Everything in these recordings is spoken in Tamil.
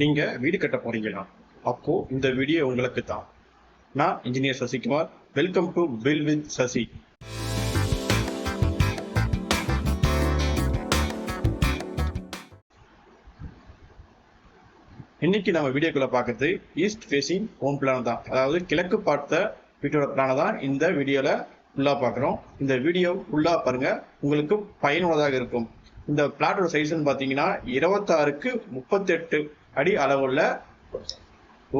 நீங்க வீடு கட்ட போறீங்களா? அப்போ இந்த வீடியோ உங்களுக்கு தான் நான் engineer Sasikumar. Welcome to build with Sasi இன்னைக்கு நம்ம வீடியோக்குள்ள பார்க்கறது ஈஸ்ட் ஃபேசிங் ஹோம் பிளான் தான். அதாவது கிழக்கு பார்த்த வீட்டோட பிளானை தான் இந்த வீடியோல ஃபுல்லாக பார்க்குறோம். இந்த வீடியோ ஃபுல்லாக பாருங்க. உங்களுக்கு பயனுள்ளதாக இருக்கும். இந்த பிளாட்டோட சைஸ்ன்னு பார்த்தீங்கன்னா இருபத்தாறுக்கு முப்பத்தெட்டு அடி அளவுள்ள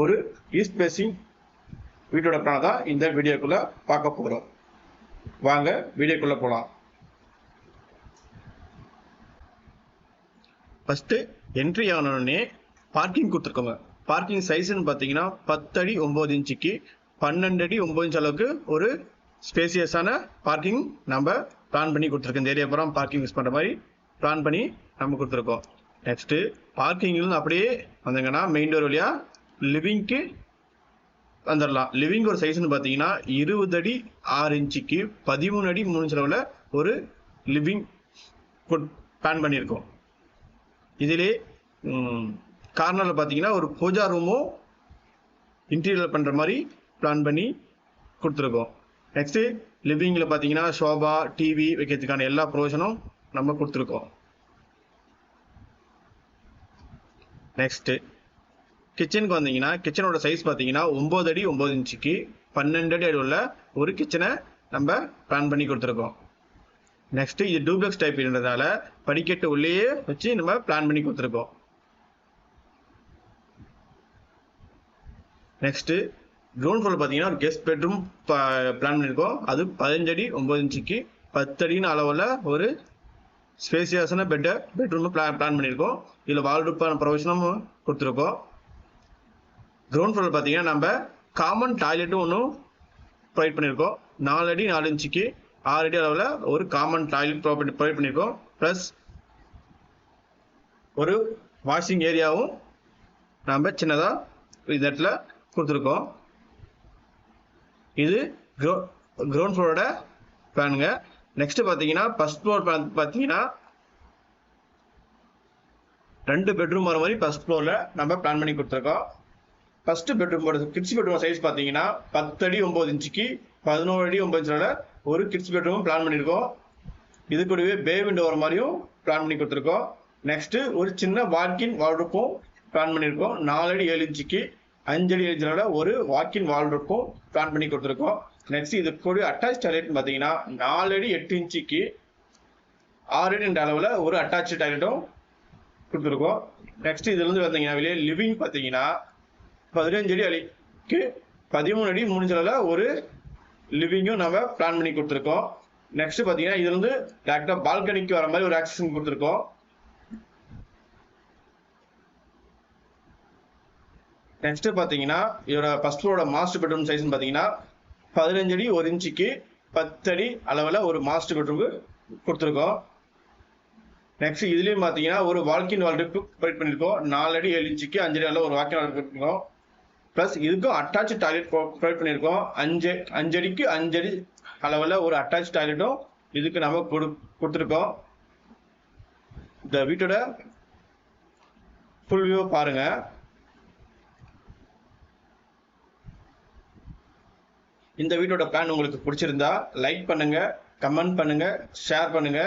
ஒரு ஈஸ்ட் பேசிங் வீட்டோட பிளானை தான் இந்த வீடியோக்குள்ளே பார்க்க போகிறோம் வாங்க வீடியோக்குள்ளே போகலாம் ஃபஸ்ட்டு என்ட்ரி ஆனோடனே பார்க்கிங் கொடுத்துருக்கோங்க. பார்க்கிங் சைஸ்ன்னு பார்த்தீங்கன்னா அடி ஒம்பது இன்ச்சுக்கு பன்னெண்டு அடி ஒம்பது இன்ச் அளவுக்கு ஒரு ஸ்பேசியஸான பார்க்கிங் நம்ம பிளான் பண்ணி கொடுத்துருக்கோம். இந்த ஏரியா பூரா பார்க்கிங் யூஸ் பண்ணுற மாதிரி பிளான் பண்ணி நம்ம கொடுத்துருக்கோம். நெக்ஸ்ட்டு பார்க்கிங்லேருந்து அப்படியே வந்தீங்கன்னா மெயின் டோர் வழியாக லிவிங்க்கு வந்துடலாம் லிவிங் ஒரு சைஸ்னு பார்த்தீங்கன்னா இருபது அடி ஆறு இன்ச்சுக்கு பதிமூணு அடி மூணு செலவில் ஒரு லிவிங் பிளான் பண்ணியிருக்கோம். இதிலே கார்னரில் பார்த்தீங்கன்னா ஒரு பூஜா ரூமும் இன்டீரியர் பண்ணுற மாதிரி பிளான் பண்ணி கொடுத்துருக்கோம். நெக்ஸ்ட்டு லிவிங்கில் பார்த்தீங்கன்னா ஷோபா டிவி வைக்கிறதுக்கான எல்லா ப்ரொவிஷனும் நம்ம கொடுத்துருக்கோம். நெக்ஸ்ட்டு கிச்சனுக்கு வந்தீங்கன்னா கிச்சனோட சைஸ் பார்த்தீங்கன்னா ஒம்பது அடி ஒம்பது இன்ச்சுக்கு பன்னெண்டு அடி உள்ள ஒரு கிச்சனை நம்ம பிளான் பண்ணி கொடுத்துருக்கோம். நெக்ஸ்ட்டு இது டூப்ளெக்ஸ் டைப்ன்றதால படிக்கட்டு உள்ளேயே வச்சு நம்ம பிளான் பண்ணி கொடுத்துருக்கோம். நெக்ஸ்ட்டு கிரவுண்ட் ஃப்ளோர் பார்த்தீங்கன்னா ஒரு கெஸ்ட் பெட்ரூம் பிளான் பண்ணியிருக்கோம் அது பதினஞ்சு அடி ஒம்பது இன்ச்சுக்கு பத்து அடின்னு அளவில் ஒரு ஸ்பேசியஸான பெட்டை பெட்ரூம் பிளான் பிளான் பண்ணியிருக்கோம் இதில் வால்ரூப்பான ப்ரொவிஷனும் கொடுத்துருக்கோம். கிரவுண்ட் ஃப்ளோரில் பார்த்தீங்கன்னா நம்ம காமன் டாய்லெட்டும் ஒன்றும் ப்ரொவைட் பண்ணியிருக்கோம் நாலு அடி நாலு இன்ச்சுக்கு ஆறு அடி அளவில் ஒரு காமன் டாய்லெட் ப்ரொவைட் ப்ரொவைட் பண்ணியிருக்கோம் ப்ளஸ் ஒரு வாஷிங் ஏரியாவும் நம்ம சின்னதாக இந்த இடத்துல கொடுத்துருக்கோம். இது க்ரோ கிரவுண்ட் ஃப்ளோரோட பிளானுங்க நெக்ஸ்ட் பார்த்தீங்கன்னா ஃபர்ஸ்ட் ஃப்ளோர் பார்த்தீங்கன்னா ரெண்டு பெட்ரூம் வர மாதிரி ஃபர்ஸ்ட் ஃப்ளோரில் நம்ம பிளான் பண்ணி கொடுத்துருக்கோம். ஃபர்ஸ்ட் பெட்ரூமோட கிட்ஸ் பெட்ரூம் சைஸ் பார்த்தீங்கன்னா பத்து அடி ஒம்பது இன்ச்சுக்கு பதினோரு அடி ஒம்பது இன்ச்சில் ஒரு கிட்ஸ் பெட்ரூமும் பிளான் பண்ணியிருக்கோம் இது கூடவே பே விண்டோ வர மாதிரியும் பிளான் பண்ணி கொடுத்துருக்கோம். நெக்ஸ்ட்டு ஒரு சின்ன வாக்கின் வால்ரூப்பும் பிளான் பண்ணியிருக்கோம் நாலு அடி ஏழு இன்ச்சுக்கு அஞ்சு அடி ஏழு ஒரு வாக்கின் வால்ரூப்பும் பிளான் பண்ணி கொடுத்துருக்கோம். நெக்ஸ்ட் இது கூட அட்டாச் டாய்லெட் பார்த்தீங்கன்னா நாலு அடி எட்டு இன்ச்சுக்கு ஆறு அடி ரெண்டு அளவில் ஒரு அட்டாச் டாய்லெட்டும் கொடுத்துருக்கோம். நெக்ஸ்ட் இதுலேருந்து பார்த்தீங்கன்னா வெளியே லிவிங் பார்த்தீங்கன்னா பதினஞ்சு அடி அடிக்கு பதிமூணு அடி முடிஞ்சளவில் அளவில் ஒரு லிவிங்கும் நம்ம பிளான் பண்ணி கொடுத்துருக்கோம். நெக்ஸ்ட் பார்த்தீங்கன்னா இதுலேருந்து டேரக்டாக பால்கனிக்கு வர மாதிரி ஒரு ஆக்சஸ் கொடுத்துருக்கோம். நெக்ஸ்ட் பார்த்தீங்கன்னா இதோட ஃபர்ஸ்ட் ஃப்ளோரோட மாஸ்டர் பெட்ரூம் சைஸ்னு பார்த்தீங்கன்னா பதினஞ்சு அடி ஒரு இன்ச்சுக்கு பத்து அடி அளவில் ஒரு மாஸ்டர் பெட்ரூமுக்கு கொடுத்துருக்கோம். நெக்ஸ்ட் இதுலேயும் பார்த்தீங்கன்னா ஒரு வால்கின் வால்ரூப் ப்ரொவைட் பண்ணியிருக்கோம் நாலு அடி ஏழு இன்ச்சுக்கு அஞ்சு அடி அளவு ஒரு வாக்கின் வால்ரூப் கொடுத்துருக்கோம். ப்ளஸ் இதுக்கும் அட்டாச் டாய்லெட் ப்ரொவைட் பண்ணியிருக்கோம் அஞ்சு அஞ்சு அடிக்கு அஞ்சு அடி அளவில் ஒரு அட்டாச் டாய்லெட்டும் இதுக்கு நம்ம கொடு கொடுத்துருக்கோம். இந்த வீட்டோட ஃபுல் வியூ பாருங்கள் இந்த வீட்டோட பிளான் உங்களுக்கு பிடிச்சிருந்தா லைக் பண்ணுங்க கமெண்ட் பண்ணுங்க ஷேர் பண்ணுங்க.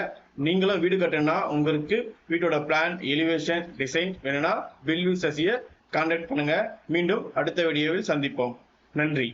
நீங்களும் வீடு கட்டணும்னா உங்களுக்கு வீட்டோட பிளான் எலிவேஷன் டிசைன் வேணும்னா பில்யூ சசியை கான்டாக்ட் பண்ணுங்க. மீண்டும் அடுத்த வீடியோவில் சந்திப்போம். நன்றி.